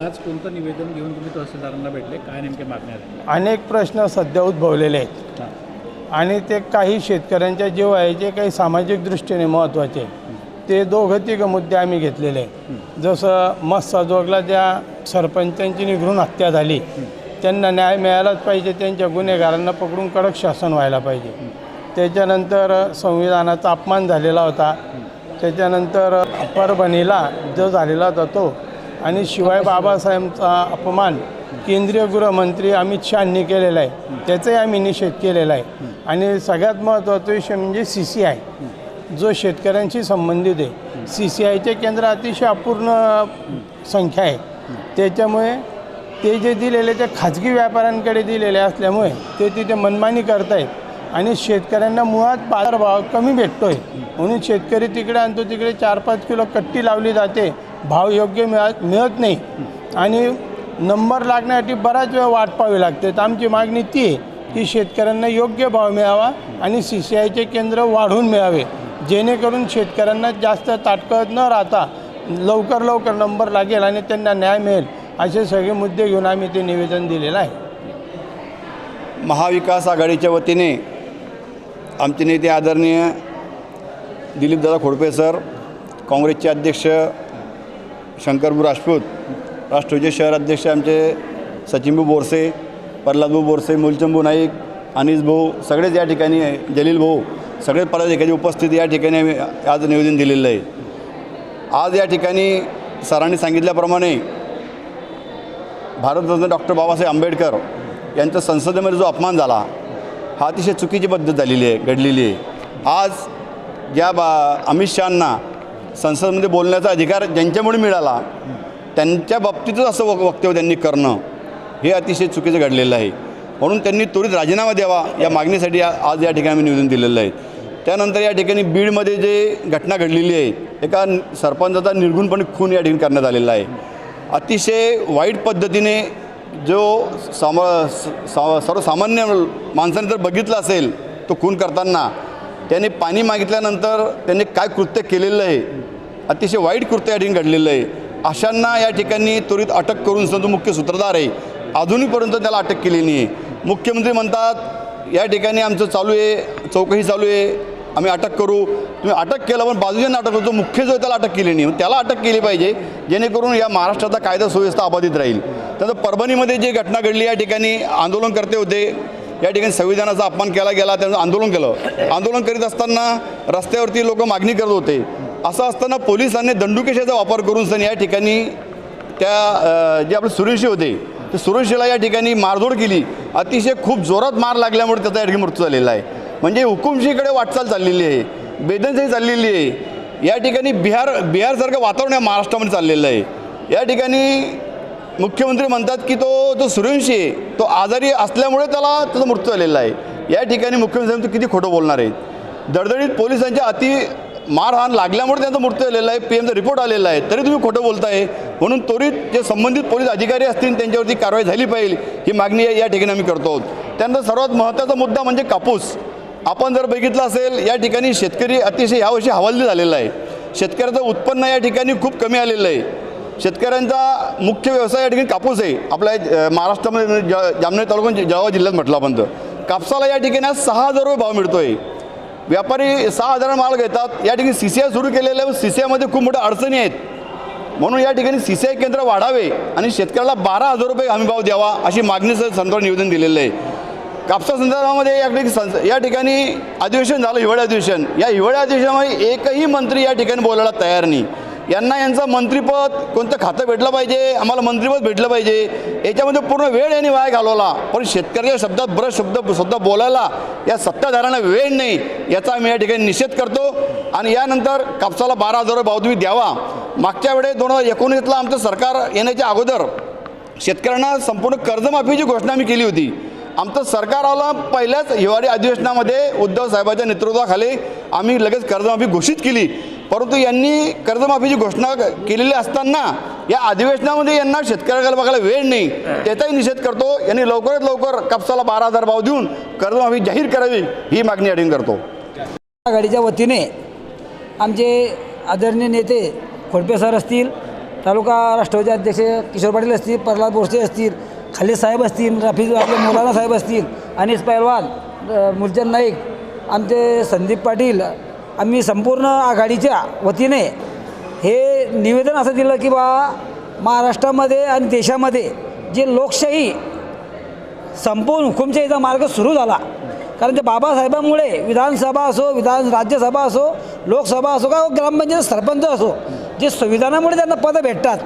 आज कोणतं निवेदन घेऊन तुम्ही तहसीलदारांना भेटले? काय नेमके मागण्या आहेत? अनेक प्रश्न सध्या उद्भवलेले आहेत. हां. आणि ते काही शेतकऱ्यांच्या जीव आहे जे काही सामाजिक दृष्टीने महत्त्वाचे ते दोघं तिघं मुद्दे आम्ही घेतलेले आहे जसं मस्साजोगला ज्या सरपंचांची निघून हत्या झाली त्यांना न्याय मिळालाच पाहिजे त्यांच्या गुन्हेगारांना पकडून कडक शासन व्हायला पाहिजे. त्याच्यानंतर संविधानाचा अपमान झालेला होता. त्याच्यानंतर परभणीला जो झालेला होता तो आणि शिवाय बाबासाहेबांचा अपमान केंद्रीय गृहमंत्री अमित शहानी केलेला आहे. त्याचाही आम्ही निषेध केलेला आहे. आणि सगळ्यात महत्त्वाचा विषय म्हणजे सी सी आय. जो शेतकऱ्यांशी संबंधित आहे. सी सी आयचे केंद्र अतिशय अपूर्ण संख्या आहे. त्याच्यामुळे ते जे दिलेले ते खाजगी व्यापाऱ्यांकडे दिलेले असल्यामुळे ते तिथे मनमानी करतायत. आणि शेतकऱ्यांना मुळात बाजारभाव कमी भेटतोय. म्हणून शेतकरी तिकडे आणतो तिकडे चार पाच किलो कट्टी लावली जाते. भाव योग्य मिळत मिळत नाही. आणि नंबर लागण्यासाठी बराच वेळ वाट पाहावी लागते. तर आमची मागणी ती आहे की शेतकऱ्यांना योग्य भाव मिळावा आणि सी सी आयचे केंद्र वाढवून मिळावे. जेणेकरून शेतकऱ्यांना जास्त ताटकळत न राहता लवकर लवकर नंबर लागेल आणि त्यांना न्याय मिळेल. असे सगळे मुद्दे घेऊन आम्ही ते निवेदन दिलेलं आहे. महाविकास आघाडीच्या वतीने आमचे नेते आदरणीय दिलीपदादा खोडपे सर काँग्रेसचे अध्यक्ष शंकरभाऊ राजपूत राष्ट्रवादीचे शहर अध्यक्ष आमचे सचिनभाऊ बोरसे प्रल्हादभाऊ बोरसे मुलचंदभाऊ नाईक अनिस भाऊ सगळेच या ठिकाणी जलील भाऊ सगळे पदाधिकारी उपस्थित या ठिकाणी आम्ही आज निवेदन दिलेलं आहे. आज या ठिकाणी सरांनी सांगितल्याप्रमाणे भारतरत्न डॉक्टर बाबासाहेब आंबेडकर यांचा संसदेमध्ये जो अपमान झाला हा अतिशय चुकीची पद्धत झालेली आहे घडलेली आहे. आज ज्या बा अमित शहांना संसदमध्ये बोलण्याचा अधिकार ज्यांच्यामुळे मिळाला त्यांच्या बाबतीतच असं वक वक्तव्य त्यांनी करणं हे अतिशय चुकीचं घडलेलं आहे. म्हणून त्यांनी त्वरित राजीनामा द्यावा या मागणीसाठी आज या ठिकाणी मी निवेदन दिलेलं आहे. त्यानंतर या ठिकाणी बीडमध्ये जे घटना घडलेली आहे एका सरपंचाचा निर्गुणपणे खून या ठिकाणी करण्यात आलेला आहे. अतिशय वाईट पद्धतीने जो साम सा सर्वसामान्य माणसाने जर बघितलं असेल तो खून करताना त्याने पाणी मागितल्यानंतर त्यांनी काय कृत्य केलेलं आहे? अतिशय वाईट कृत्य या ठिकाणी घडलेलं आहे. अशांना या ठिकाणी त्वरित अटक करून जो मुख्य सूत्रधार आहे. अजूनपर्यंत त्याला अटक केलेली नाही. आहे मुख्यमंत्री म्हणतात या ठिकाणी आमचं चालू आहे चौकशी चालू आहे. आम्ही अटक करू. तुम्ही अटक केलं पण बाजूच्या अटक करतो मुख्य जो आहे त्याला अटक केली नाही. त्याला अटक केली पाहिजे जेणेकरून या महाराष्ट्राचा कायदा सुव्यवस्था अबाधित राहील. त्यानंतर परभणीमध्ये जी घटना घडली या ठिकाणी आंदोलन करते होते. या ठिकाणी संविधानाचा अपमान केला गेला त्यांचं आंदोलन केलं. आंदोलन करीत असताना रस्त्यावरती लोक मागणी करत होते. असं असताना पोलिसांनी दंडुकेशाचा वापर करून सण या ठिकाणी त्या जे आपले सुरेशी होते ते सुरेशीला या ठिकाणी मारधोड केली. अतिशय खूप जोरात मार लागल्यामुळे त्याचा या ठिकाणी मृत्यू झालेला आहे. म्हणजे हुकुमशीकडे वाटचाल चाललेली आहे बेदनशाही चाललेली आहे. या ठिकाणी बिहार बिहारसारखं वातावरण या महाराष्ट्रामध्ये चाललेलं आहे. या ठिकाणी मुख्यमंत्री म्हणतात की तो जो सूर्यवंशी आहे तो आजारी असल्यामुळे त्याला त्याचा मृत्यू झालेला आहे. या ठिकाणी मुख्यमंत्री तो किती खोटं बोलणार आहेत? दडदडीत पोलिसांच्या अति मारहाण लागल्यामुळे त्यांचा मृत्यू झालेला आहे पी एमचा रिपोर्ट आलेला आहे. तरी तुम्ही खोटं बोलताय. म्हणून त्वरित जे संबंधित पोलीस अधिकारी असतील त्यांच्यावरती कारवाई झाली पाहिजे. ही मागणी या- या ठिकाणी आम्ही करतो आहोत. त्यानंतर सर्वात महत्त्वाचा मुद्दा म्हणजे कापूस. आपण जर बघितलं असेल या ठिकाणी शेतकरी अतिशय यावर्षी हवालदी झालेला आहे. शेतकऱ्याचं उत्पन्न या ठिकाणी खूप कमी आलेलं आहे. शेतकऱ्यांचा मुख्य व्यवसाय या ठिकाणी कापूस आहे. आपल्या महाराष्ट्रामध्ये म्हणजे ज जामनेर तालुका म्हणजे जळगाव जिल्ह्यात म्हटलं आपण तर. कापसाला या ठिकाणी आज सहा हजार रुपये भाव मिळतो आहे व्यापारी सहा हजार माल घेतात. या ठिकाणी सी सी आय सुरू केलेलं आहे सी सी आयमध्ये खूप मोठ्या अडचणी आहेत. म्हणून या ठिकाणी सी सी आय केंद्र वाढावे आणि शेतकऱ्याला बारा हजार रुपये हमी भाव द्यावा अशी मागणी संदर्भात निवेदन दिलेलं आहे. कापसा संदर्भामध्ये या ठिकाणी या ठिकाणी अधिवेशन झालं हिवाळी अधिवेशन. या हिवाळी अधिवेशनामध्ये एकही मंत्री या ठिकाणी बोलायला तयार नाही. यांना यांचं मंत्रिपद कोणतं खातं भेटलं पाहिजे आम्हाला मंत्रिपद भेटलं पाहिजे याच्यामध्ये पूर्ण वेळ यांनी वाया घालवला. पण शेतकऱ्याच्या शब्दात बरंच शब्द सुद्धा बोलायला या सत्ताधाऱ्यांना वेळ नाही याचा आम्ही या ठिकाणी निषेध करतो. आणि यानंतर कापसाला बारा हजार रुपये भाव तुम्ही द्यावा. मागच्या वेळेस दोन हजार एकोणीसला आमचं सरकार येण्याच्या अगोदर शेतकऱ्यांना संपूर्ण कर्जमाफीची घोषणा आम्ही केली होती. आमचं सरकार आलं पहिल्याच हिवाळी अधिवेशनामध्ये उद्धव साहेबांच्या नेतृत्वाखाली आम्ही लगेच कर्जमाफी घोषित केली. परंतु यांनी कर्जमाफीची घोषणा केलेली असताना या अधिवेशनामध्ये यांना शेतकऱ्याला बघायला वेळ नाही. त्याचाही निषेध करतो. यांनी लवकरात लवकर कापसाला बारा हजार भाव देऊन कर्जमाफी जाहीर करावी ही मागणी अडीन करतो. आघाडीच्या वतीने आमचे आदरणीय नेते खोडपे सर असतील तालुका राष्ट्रवादी अध्यक्ष किशोर पाटील असतील प्रल्हाद बोरसे असतील खाली साहेब असतील रफीज आपले मौलाना साहेब असतील अनिस पैलवान मुर्जन मुलचंद नाईक आमचे संदीप पाटील आम्ही संपूर्ण आघाडीच्या वतीने हे निवेदन असं दिलं की बा महाराष्ट्रामध्ये आणि देशामध्ये जे लोकशाही संपूर्ण हुकुमशाहीचा मार्ग सुरू झाला. कारण ते बाबासाहेबांमुळे विधानसभा असो विधान राज्यसभा असो लोकसभा असो का ग्रामपंचायत सरपंच असो जे संविधानामुळे त्यांना पदं भेटतात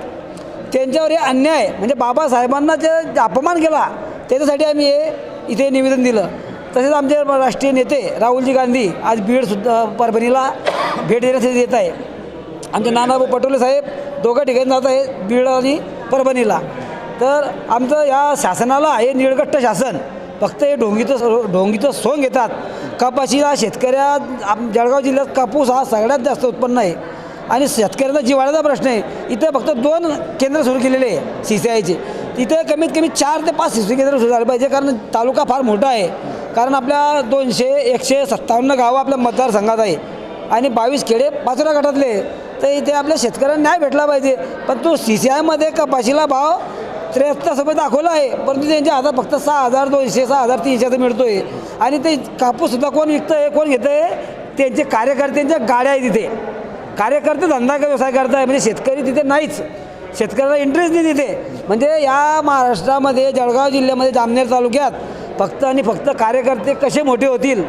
त्यांच्यावर हे अन्याय. म्हणजे बाबासाहेबांना जे जे अपमान केला त्याच्यासाठी आम्ही हे इथे निवेदन दिलं. तसेच आमचे राष्ट्रीय नेते राहुलजी गांधी आज बीडसुद्धा परभणीला भेट देण्यासाठी येत आहे. आमचे नानाभाऊ पटोले साहेब दोघं ठिकाणी जात आहेत बीड आणि परभणीला. तर आमचं या शासनाला हे निळकट्ट शासन फक्त हे ढोंगीचं ढोंगीचं सोंग घेतात. कपाशीला शेतकऱ्या आम जळगाव जिल्ह्यात कापूस हा सगळ्यात जास्त उत्पन्न आहे. आणि शेतकऱ्यांचा जिवाळ्याचा प्रश्न आहे इथं फक्त दोन केंद्र सुरू केलेले आहे सी सी आयचे तिथं कमीत कमी चार ते पाच सी सी केंद्र सुरू झाले पाहिजे कारण तालुका फार मोठा आहे. कारण आपल्या दोनशे एकशे सत्तावन्न गावं आपल्या मतदारसंघात आहे. आणि बावीस खेडे पाचोरा गटातले तर इथे आपल्या शेतकऱ्यांना न्याय भेटला पाहिजे. पण तो सी सी आयमध्ये कपाशीला भाव त्र्याहत्तर दाखवला आहे. परंतु त्यांच्या हातात फक्त सहा हजार दोनशे सहा हजार तीनशेचा मिळतो आहे आणि ते कापूससुद्धा कोण विकतं आहे कोण घेतं आहे त्यांचे कार्यकर्त्यांच्या गाड्या आहे तिथे कार्यकर्ते धंदा व्यवसाय करताय. म्हणजे शेतकरी तिथे नाहीच. शेतकऱ्याला इंटरेस्ट नाही तिथे. म्हणजे या महाराष्ट्रामध्ये जळगाव जिल्ह्यामध्ये जामनेर तालुक्यात फक्त आणि फक्त कार्यकर्ते कसे मोठे होतील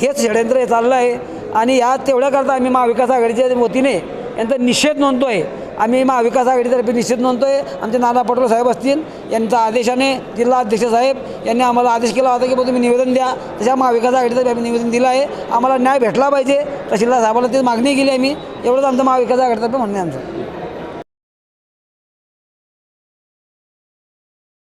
हेच षडयंत्र हे चाललं आहे. आणि या तेवढ्याकरता आम्ही महाविकास आघाडीच्या वतीने यांचा निषेध नोंदतो आहे आम्ही महाविकास आघाडीतर्फे निश्चित नोंदतोय. आहे आमचे नाना पटोले साहेब असतील यांचा आदेशाने जिल्हा अध्यक्ष साहेब यांनी आम्हाला आदेश केला होता की तुम्ही निवेदन द्या. तशा महाविकास आघाडीतर्फे आम्ही निवेदन दिलं आहे. आम्हाला न्याय भेटला पाहिजे. तहसीलदार साहेबांना ती मागणी केली आम्ही. एवढंच आमचं महाविकास आघाडीतर्फे म्हणणं आमचं.